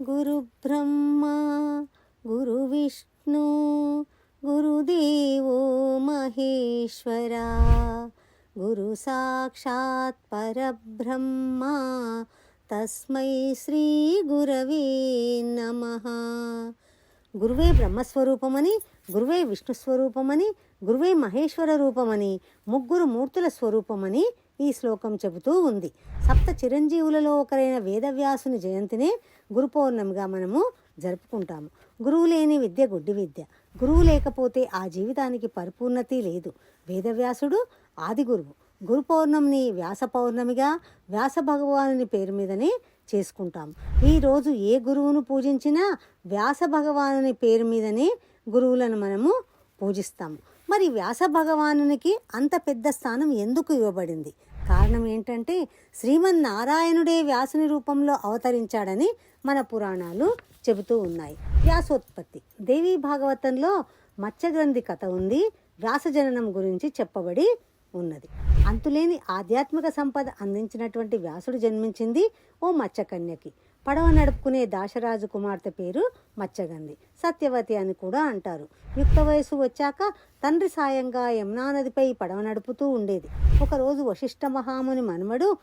గురుబ్రహ్మ గురువిష్ణు గురుదేవో మహేశ్వరా గురు సాక్షాత్ పరబ్రహ్మ తస్మై శ్రీ గురవే నమ. గురువే బ్రహ్మస్వరూపమని గురువే విష్ణు స్వరూపమని గురువే మహేశ్వర రూపమని ముగ్గురు మూర్తుల స్వరూపమని ఈ శ్లోకం చెబుతూ ఉంది. సప్త చిరంజీవులలో ఒకరైన వేదవ్యాసుని జయంతినే గురు పౌర్ణమిగా మనము జరుపుకుంటాము. గురువు లేని విద్య గుడ్డి విద్య. గురువు లేకపోతే ఆ జీవితానికి పరిపూర్ణత లేదు. వేదవ్యాసుడు ఆది గురువు. గురు పౌర్ణమిని వ్యాస పౌర్ణమిగా వ్యాస భగవానుని పేరు మీదనే చేసుకుంటాం ఈరోజు ఏ గురువును పూజించినా వ్యాస భగవానుని పేరు మీదనే గురువులను మనము పూజిస్తాము. మరి వ్యాస భగవానునికి అంత పెద్ద స్థానం ఎందుకు ఇవ్వబడింది? కారణం ఏంటంటే శ్రీమన్నారాయణుడే వ్యాసుని రూపంలో అవతరించాడని మన పురాణాలు చెబుతూ ఉన్నాయి. వ్యాసోత్పత్తి. దేవీ భాగవతంలో మత్స్యగ్రంథి కథ ఉంది. వ్యాసజననం గురించి చెప్పబడి ఉన్నది. అంతులేని ఆధ్యాత్మిక సంపద అందించినటువంటి వ్యాసుడు జన్మించింది ఓ మత్స్యకన్యకి. పడవ నడుపుకునే దాశరాజు కుమార్తె పేరు మచ్చగంది. సత్యవతి అని కూడా అంటారు. యుక్త వయసు వచ్చాక తండ్రి సాయంగా యమునా నదిపై పడవ నడుపుతూ ఉండేది. ఒకరోజు వశిష్ఠ మహాముని మనుమడు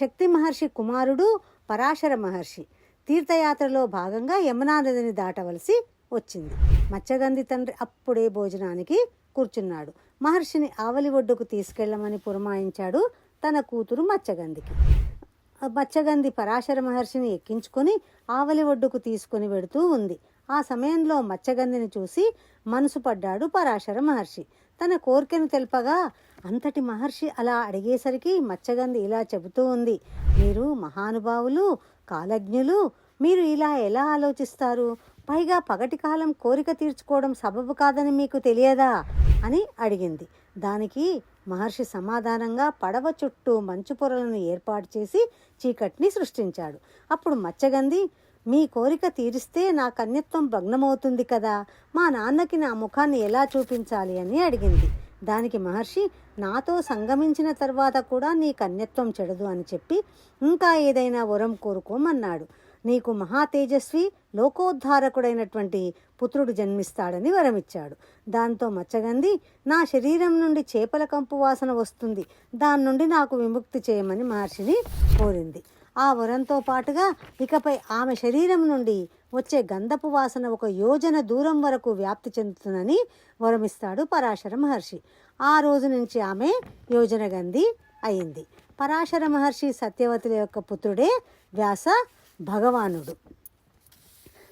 శక్తి మహర్షి కుమారుడు పరాశర మహర్షి తీర్థయాత్రలో భాగంగా యమునా నదిని దాటవలసి వచ్చింది. మచ్చగంది తండ్రి అప్పుడే భోజనానికి కూర్చున్నాడు. మహర్షిని ఆవలి ఒడ్డుకు తీసుకెళ్ళమని పురమాయించాడు తన కూతురు మచ్చగందికి. మత్స్యగంధి పరాశర మహర్షిని ఎక్కించుకొని ఆవలి ఒడ్డుకు తీసుకొని వెడుతూ ఉంది. ఆ సమయంలో మత్స్యగంధిని చూసి మనసు పడ్డాడు పరాశర మహర్షి. తన కోరికను తెలుపగా అంతటి మహర్షి అలా అడిగేసరికి మత్స్యగంధి ఇలా చెబుతూ ఉంది. మీరు మహానుభావులు కాలజ్ఞులు మీరు ఇలా ఎలా ఆలోచిస్తారు? పైగా పగటి కాలం కోరిక తీర్చుకోవడం సబబు కాదని మీకు తెలియదా? అని అడిగింది. దానికి మహర్షి సమాధానంగా పడవ చుట్టూ మంచు పొరలను ఏర్పాటు చేసి చీకటిని సృష్టించాడు. అప్పుడు మచ్చగంది మీ కోరిక తీరిస్తే నా కన్యత్వం భగ్నమవుతుంది కదా మా నాన్నకి నా ముఖాన్ని ఎలా చూపించాలి? అని అడిగింది. దానికి మహర్షి నాతో సంగమించిన తర్వాత కూడా నీ కన్యత్వం చెడదు అని చెప్పి ఇంకా ఏదైనా వరం కోరుకోమన్నాడు. నీకు మహా తేజస్వి లోకోద్ధారకుడైనటువంటి పుత్రుడు జన్మిస్తాడని వరమిచ్చాడు. దాంతో మచ్చగంది నా శరీరం నుండి చేపల కంపు వాసన వస్తుంది దాని నుండి నాకు విముక్తి చేయమని మహర్షిని కోరింది. ఆ వరంతో పాటుగా ఇకపై ఆమె శరీరం నుండి వచ్చే గంధపు వాసన ఒక యోజన దూరం వరకు వ్యాప్తి చెందుతుందని వరమిస్తాడు పరాశర మహర్షి. ఆ రోజు నుంచి ఆమె యోజన గంధి అయింది. పరాశర మహర్షి సత్యవతుల యొక్క పుత్రుడే వ్యాస భగవానుడు.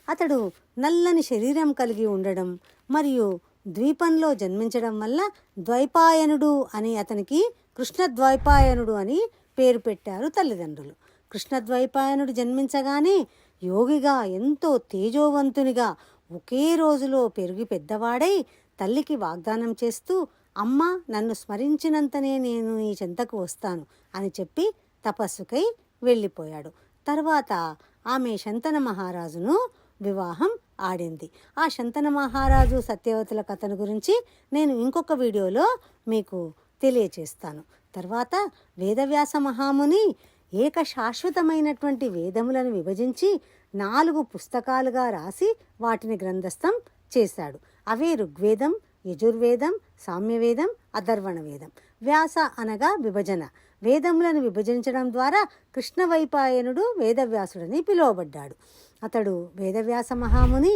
అతడు నల్లని శరీరం కలిగి ఉండడం మరియు ద్వీపంలో జన్మించడం వల్ల ద్వైపాయనుడు అని అతనికి కృష్ణద్వైపాయనుడు అని పేరు పెట్టారు తల్లిదండ్రులు. కృష్ణద్వైపాయనుడు జన్మించగానే యోగిగా ఎంతో తేజోవంతునిగా ఒకే రోజులో పెరిగి పెద్దవాడై తల్లికి వాగ్దానం చేస్తూ అమ్మ నన్ను స్మరించినంతనే నేను నీ చెంతకు వస్తాను అని చెప్పి తపస్సుకై వెళ్ళిపోయాడు. తర్వాత ఆమె శంతన మహారాజును వివాహం ఆడింది. ఆ శంతన మహారాజు సత్యవతుల కథను గురించి నేను ఇంకొక వీడియోలో మీకు తెలియచేస్తాను. తర్వాత వేదవ్యాస మహాముని ఏక శాశ్వతమైనటువంటి వేదములను విభజించి నాలుగు పుస్తకాలుగా రాసి వాటిని గ్రంథస్థం చేశాడు. అవే ఋగ్వేదం యజుర్వేదం సామ్యవేదం అధర్వణ వేదం వ్యాస అనగా విభజన. వేదములను విభజించడం ద్వారా కృష్ణవైపాయనుడు వేదవ్యాసుడని పిలువబడ్డాడు. అతడు వేదవ్యాస మహాముని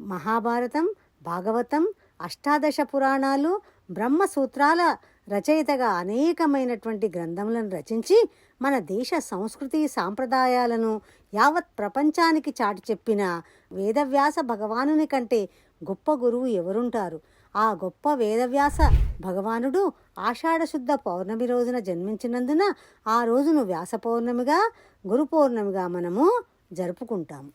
మహాభారతం భాగవతం అష్టాదశ పురాణాలు బ్రహ్మసూత్రాల రచయితగా అనేకమైనటువంటి గ్రంథములను రచించి మన దేశ సంస్కృతి సాంప్రదాయాలను యావత్ ప్రపంచానికి చాటి చెప్పిన వేదవ్యాస భగవానుని కంటే గొప్ప గురువు ఎవరుంటారు? ఆ గొప్ప వేదవ్యాస భగవానుడు ఆషాఢశుద్ధ పౌర్ణమి రోజున జన్మించినందున ఆ రోజును వ్యాస పౌర్ణమిగా గురు పౌర్ణమిగా మనము జరుపుకుంటాము.